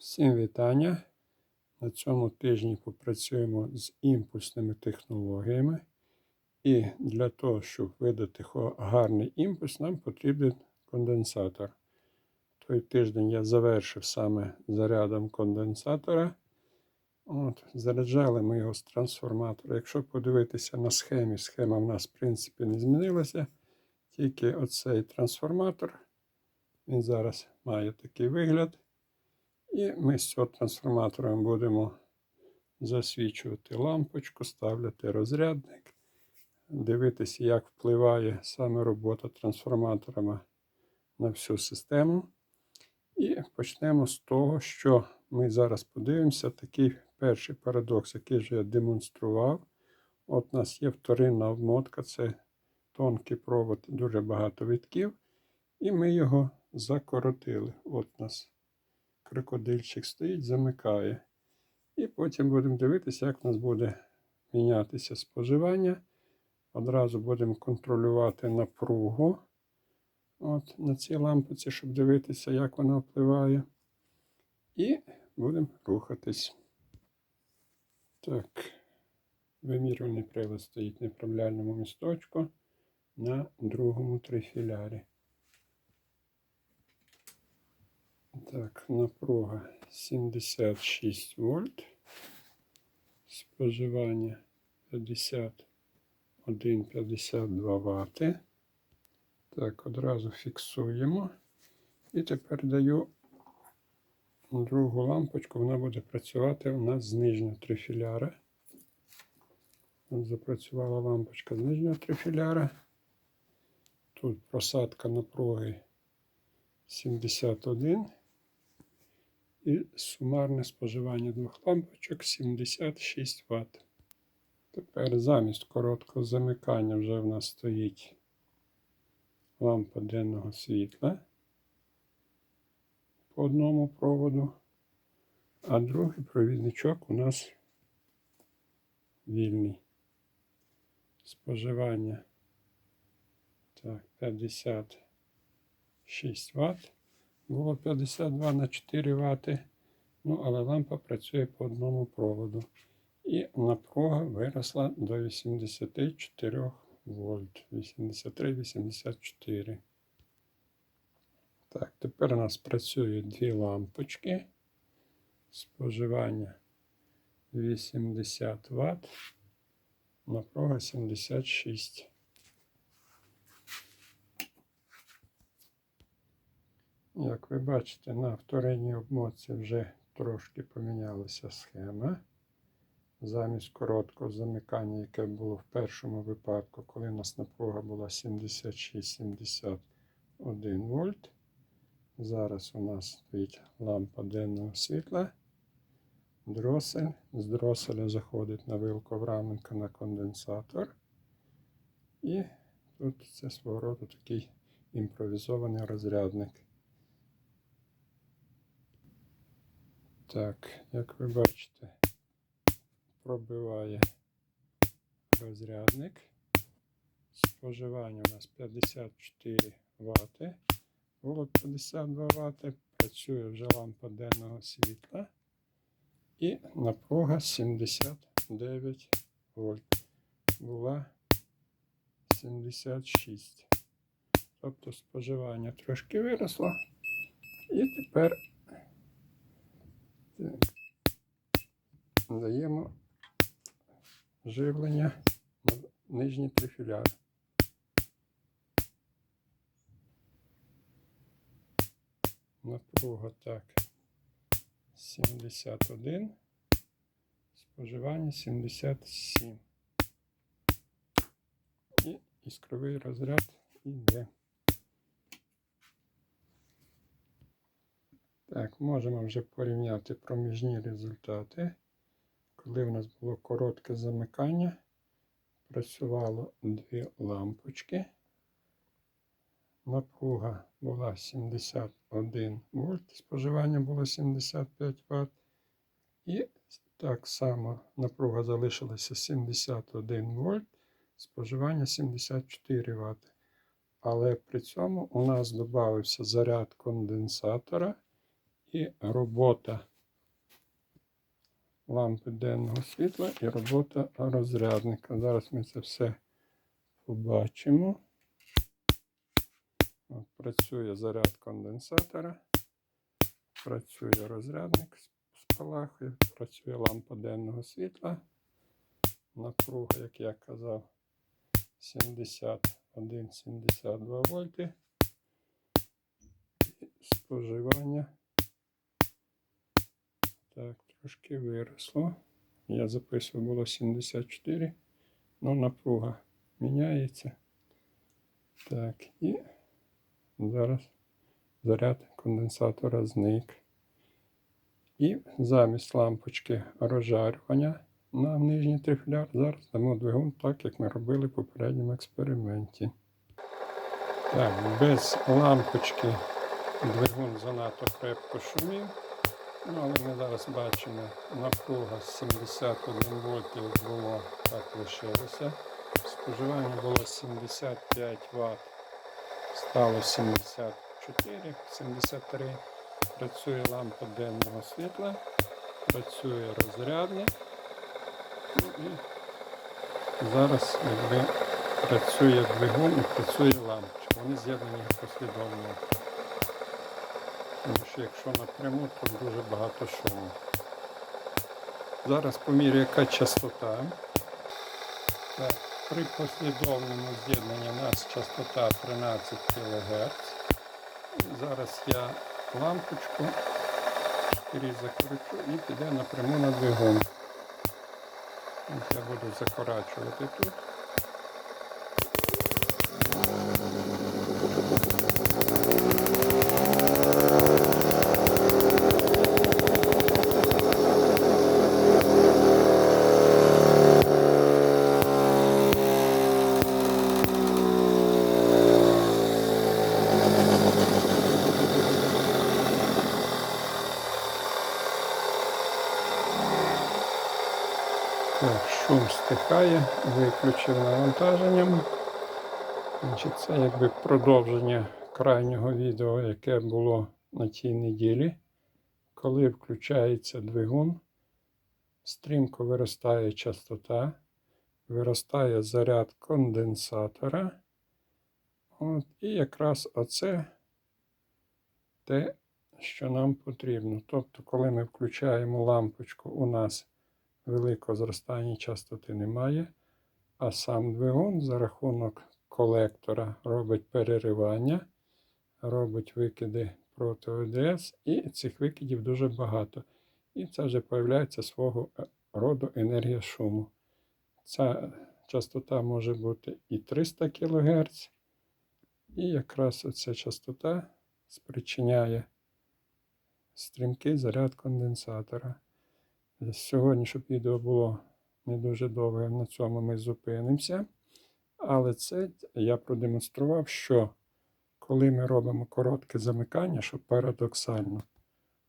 Всім вітання. На цьому тижні попрацюємо з імпульсними технологіями. І для того, щоб видати гарний імпульс, нам потрібен конденсатор. Той тиждень я завершив саме зарядом конденсатора. От, заряджали ми його з трансформатора. Якщо подивитися на схемі, схема в нас в принципі не змінилася. Тільки оцей трансформатор. Він зараз має такий вигляд. І ми з цього трансформатора будемо засвічувати лампочку, ставляти розрядник, дивитися, як впливає саме робота трансформаторами на всю систему. І почнемо з того, що ми зараз подивимося, такий перший парадокс, який вже я демонстрував. От у нас є вторинна обмотка, це тонкий провод, дуже багато витків. І ми його закоротили. От у нас крокодильчик стоїть, замикає. І потім будемо дивитися, як у нас буде мінятися споживання. Одразу будемо контролювати напругу от, на цій лампочці, щоб дивитися, як вона впливає. І будемо рухатись. Так, вимірювальний прилад стоїть на направляльному місточку на другому трифілярі. Так, напруга 76 вольт. Споживання 51-52 Вт. Так, одразу фіксуємо. І тепер даю другу лампочку, вона буде працювати у нас з нижнього трифіляра. Запрацювала лампочка з нижнього трифіляра. Тут просадка напруги 71 і сумарне споживання двох лампочок 76 Вт. Тепер замість короткого замикання вже в нас стоїть лампа денного світла по одному проводу, а другий провідничок у нас вільний. Споживання так, 56 Вт було 52 на 4 Вт. Ну, але лампа працює по одному проводу. І напруга виросла до 84 вольт. 83-84. Так, тепер у нас працюють дві лампочки. Споживання 80 Вт. Напруга 76. Як ви бачите, на вторинній обмотці вже трошки помінялася схема. Замість короткого замикання, яке було в першому випадку, коли у нас напруга була 76-71 вольт. Зараз у нас стоїть лампа денного світла. Дросель. З дроселя заходить на вилку Авраменка на конденсатор. І тут це свого роду такий імпровізований розрядник. Так, як ви бачите, пробиває розрядник. Споживання у нас 54 Вт. Було 52 Вт. Працює вже лампа денного світла. І напруга 79 вольт. Була 76. Тобто споживання трошки виросло. І тепер. Даємо живлення на нижній трифіляр. Напруга так. 71. Споживання 77. І іскровий розряд іде. Можемо вже порівняти проміжні результати. Коли в нас було коротке замикання, працювало дві лампочки. Напруга була 71 вольт, споживання було 75 Вт. І так само напруга залишилася 71 вольт, споживання 74 Вт. Але при цьому у нас додався заряд конденсатора і робота лампи денного світла і робота розрядника. Зараз ми це все побачимо. От, працює заряд конденсатора, працює розрядник, спалахує, працює лампа денного світла. Напруга, як я казав, 71-72 вольти. І споживання. Так, трошки виросло. Я записував було 74. Ну, напруга міняється. Так, і зараз заряд конденсатора зник. І замість лампочки розжарювання на нижній трифляр зараз дамо двигун так, як ми робили в попередньому експерименті. Так, без лампочки двигун занадто крепко шумів. Ну, ми зараз бачимо, напруга з 71 вольтів було так лишилося. Споживання було 75 Вт, стало 74, 73. Працює лампа денного світла, працює розрядник. І зараз якби працює двигун і працює лампочка. Вони з'єднані послідовно. Тому що якщо напряму, то дуже багато шуму. Зараз помірю, яка частота. Так, при послідовному з'єднанні у нас частота 13 кГц. Зараз я лампочку скрізь закручу і піде напряму на двигун. Я буду закорачувати тут. Так, стихає, виключив навантаженням. Значить, це якби продовження крайнього відео, яке було на тій неділі. Коли включається двигун, стрімко виростає частота, виростає заряд конденсатора. От, і якраз оце те, що нам потрібно. Тобто, коли ми включаємо лампочку, у нас великого зростання частоти немає, а сам двигун за рахунок колектора робить переривання, робить викиди проти ОДС, і цих викидів дуже багато. І це вже появляється свого е, роду енергія шуму. Ця частота може бути і 300 кГц, і якраз оця частота спричиняє стрімкий заряд конденсатора. Сьогодні, щоб відео було не дуже довге, на цьому ми зупинимося. Але це я продемонстрував, що коли ми робимо коротке замикання, що парадоксально,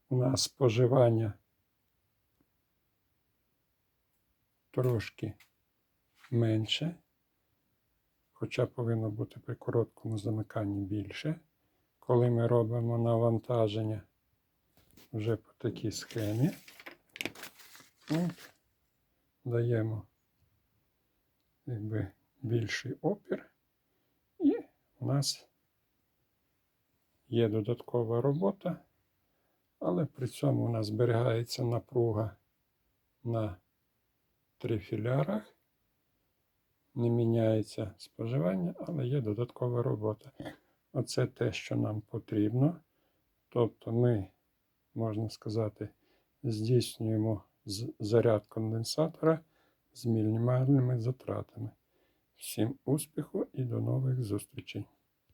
у нас споживання трошки менше, хоча повинно бути при короткому замиканні більше. Коли ми робимо навантаження вже по такій схемі, От, даємо якби, більший опір, і у нас є додаткова робота, але при цьому у нас зберігається напруга на трифілярах. Не міняється споживання, але є додаткова робота. Оце те, що нам потрібно. Тобто ми, можна сказати, здійснюємо заряд конденсатора з мінімальними затратами. Всім успіху і до нових зустрічей!